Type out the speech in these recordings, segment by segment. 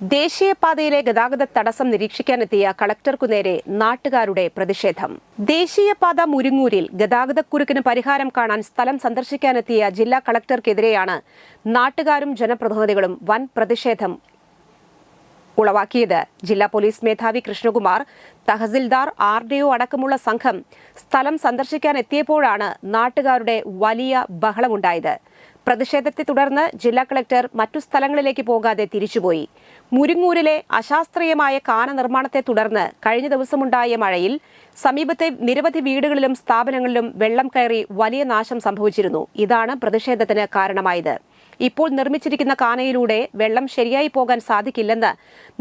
ദേശീയപാതയിലെ ഗതാഗത തടസ്സം നിരീക്ഷിക്കാനെത്തിയ കളക്ടർക്കു നേരെ നാട്ടുകാരുടെ പ്രതിഷേധം. ദേശീയപാത മുരിങ്ങൂരിൽ ഗതാഗതക്കുരുക്കിന് പരിഹാരം കാണാൻ സ്ഥലം സന്ദർശിക്കാനെത്തിയ ജില്ലാ കളക്ടർക്കെതിരെയാണ് നാട്ടുകാരും ജനപ്രതിനിധികളും വൻ പ്രതിഷേധം ഉളവാക്കിയത്. ജില്ലാ പോലീസ് മേധാവി Krishnakumar tahsildar R D O അടക്കമുള്ള സംഘം സ്ഥലം സന്ദർശിക്കാൻ എത്തിയപ്പോഴാണ് നാട്ടുകാരുടെ വലിയ ബഹളമുണ്ടായത്. പ്രതിഷേധത്തെ തുടർന്ന് ജില്ലാ കളക്ടർ മറ്റു സ്ഥലങ്ങളിലേക്ക് പോകാതെ തിരിച്ചുപോയി. മുരിങ്ങൂരിലെ അശാസ്ത്രീയമായ കാന നിർമ്മാണത്തെ തുടർന്ന് കഴിഞ്ഞ ദിവസമുണ്ടായ മഴയിൽ സമീപത്തെ നിരവധി വീടുകളിലും സ്ഥാപനങ്ങളിലും വെള്ളം കയറി വലിയ നാശം സംഭവിച്ചിരുന്നു. ഇതാണ് പ്രതിഷേധത്തിന് കാരണമായത്. ഇപ്പോൾ നിർമ്മിച്ചിരിക്കുന്ന കാനയിലൂടെ വെള്ളം ശരിയായി പോകാൻ സാധിക്കില്ലെന്ന്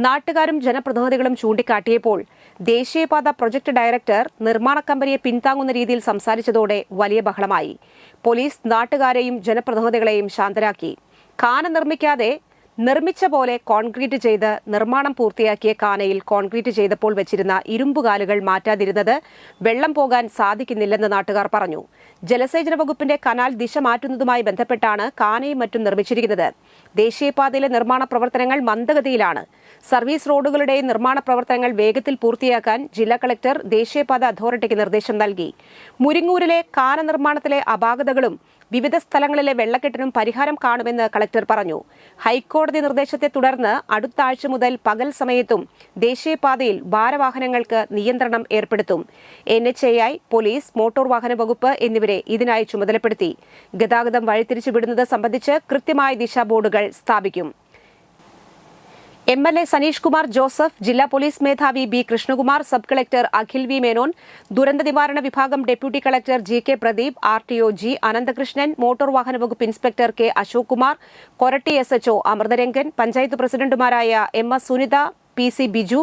നാട്ടുകാരും ജനപ്രതിനിധികളും ചൂണ്ടിക്കാട്ടിയപ്പോൾ ദേശീയപാത പ്രൊജക്ട് ഡയറക്ടർ നിർമ്മാണ കമ്പനിയെ പിന്താങ്ങുന്ന രീതിയിൽ സംസാരിച്ചതോടെ വലിയ ബഹളമായി. പോലീസ് നാട്ടുകാരെയും ജനപ്രതിനിധികളെയും ശാന്തരാക്കി. കാന നിർമ്മിക്കാതെ നിർമ്മിച്ച പോലെ കോൺക്രീറ്റ് ചെയ്ത് നിർമ്മാണം പൂർത്തിയാക്കിയ കാനയിൽ കോൺക്രീറ്റ് ചെയ്തപ്പോൾ വെച്ചിരുന്ന ഇരുമ്പുകാലുകൾ മാറ്റാതിരുന്നത് വെള്ളം പോകാൻ സാധിക്കുന്നില്ലെന്ന് നാട്ടുകാർ പറഞ്ഞു. ജലസേചന വകുപ്പിന്റെ കനാൽ ദിശ മാറ്റുന്നതുമായി ബന്ധപ്പെട്ടാണ് കാനയും മറ്റും നിർമ്മിച്ചിരിക്കുന്നത്. ദേശീയപാതയിലെ നിർമ്മാണ പ്രവർത്തനങ്ങൾ മന്ദഗതിയിലാണ്. സർവീസ് റോഡുകളുടെ നിർമ്മാണ പ്രവർത്തനങ്ങൾ വേഗത്തിൽ പൂർത്തിയാക്കാൻ ജില്ലാ കളക്ടർ ദേശീയപാത അതോറിറ്റിക്ക് നിർദ്ദേശം നൽകി. മുരിങ്ങൂരിലെ കാന നിർമ്മാണത്തിലെ അപാകതകളും വിവിധ സ്ഥലങ്ങളിലെ വെള്ളക്കെട്ടിനും പരിഹാരം കാണുമെന്ന് കളക്ടർ പറഞ്ഞു. ഹൈക്കോടതി നിർദ്ദേശത്തെ തുടർന്ന് അടുത്ത ആഴ്ച മുതൽ പകൽ സമയത്തും ദേശീയപാതയിൽ ഭാരവാഹനങ്ങൾക്ക് നിയന്ത്രണം ഏർപ്പെടുത്തും. N H A I police motor വാഹന വകുപ്പ് എന്നിവരെ ഇതിനായി ചുമതലപ്പെടുത്തി. ഗതാഗതം വഴിതിരിച്ചു വിടുന്നത് സംബന്ധിച്ച് കൃത്യമായ ദിശാബോർഡുകൾ സ്ഥാപിക്കും. M L A Saneesh Kumar Joseph ജില്ലാ പോലീസ് മേധാവി B Krishnakumar sub collector Akhil V Menon ദുരന്ത നിവാരണ വിഭാഗം deputy collector G K Pradeep R T O G Ananthakrishnan motor വാഹന വകുപ്പ് inspector K Ashok Kumar Koratty S H O Amritharangan panchayat പ്രസിഡന്റുമാരായ M S Sunitha P C Biju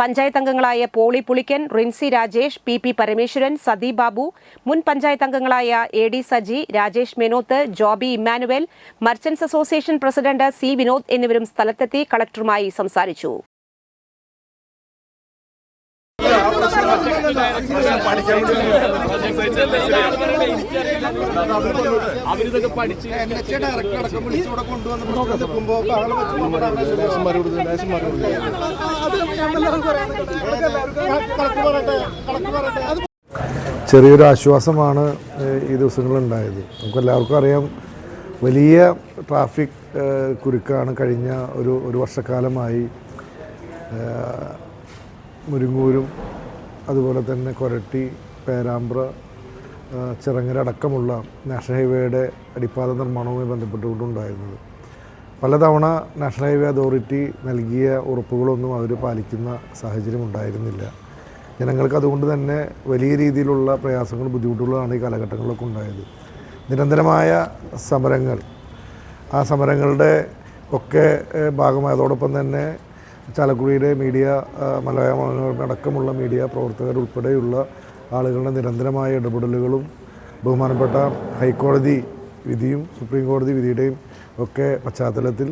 panchayat അംഗങ്ങളായ Poly Pulikkan Rincy Rajesh P P Parameswaran Sathi Babu മുൻ പഞ്ചായത്ത് അംഗങ്ങളായ A D Saji Rajesh Menoth Joby Immanuel merchants association president C Vinod എന്നിവരും സ്ഥലത്തെത്തി കളക്ടറുമായി സംസാരിച്ചു. ചെറിയൊരു ആശ്വാസമാണ് ഈ ദിവസങ്ങളുണ്ടായത് നമുക്ക് എല്ലാവർക്കും അറിയാം വലിയ ട്രാഫിക് കുരുക്കാണ് കഴിഞ്ഞ ഒരു ഒരു വർഷക്കാലമായി മുരിങ്ങൂരും അതുപോലെ തന്നെ കൊരട്ടി പേരാമ്പ്ര ചിറങ്ങര അടക്കമുള്ള നാഷണൽ ഹൈവേയുടെ അടിപ്പാത നിർമ്മാണവുമായി ബന്ധപ്പെട്ടുകൊണ്ടുണ്ടായിരുന്നത്. പലതവണ നാഷണൽ ഹൈവേ അതോറിറ്റി നൽകിയ ഉറപ്പുകളൊന്നും അവർ പാലിക്കുന്ന സാഹചര്യം ഉണ്ടായിരുന്നില്ല. ജനങ്ങൾക്ക് അതുകൊണ്ട് തന്നെ വലിയ രീതിയിലുള്ള പ്രയാസങ്ങളും ബുദ്ധിമുട്ടുകളാണ് ഈ കാലഘട്ടങ്ങളിലൊക്കെ ഉണ്ടായത്. നിരന്തരമായ സമരങ്ങൾ ആ സമരങ്ങളുടെ ഒക്കെ ഭാഗമായതോടൊപ്പം തന്നെ ചാലക്കുടിയുടെ മീഡിയ മലയാളം മനോരമ അടക്കമുള്ള മീഡിയ പ്രവർത്തകരുൾപ്പെടെയുള്ള ആളുകളുടെ നിരന്തരമായ ഇടപെടലുകളും ബഹുമാനപ്പെട്ട ഹൈക്കോടതി വിധിയും സുപ്രീം കോടതി വിധിയുടെയും ഒക്കെ പശ്ചാത്തലത്തിൽ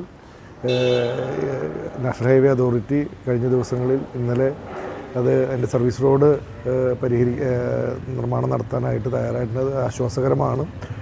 നാഷണൽ ഹൈവേ അതോറിറ്റി കഴിഞ്ഞ ദിവസങ്ങളിൽ ഇന്നലെ അത് അതിന്റെ സർവീസ് റോഡ് പരിഹരി നിർമ്മാണം നടത്താനായിട്ട് തയ്യാറായിട്ടുള്ളത് ആശ്വാസകരമാണ്.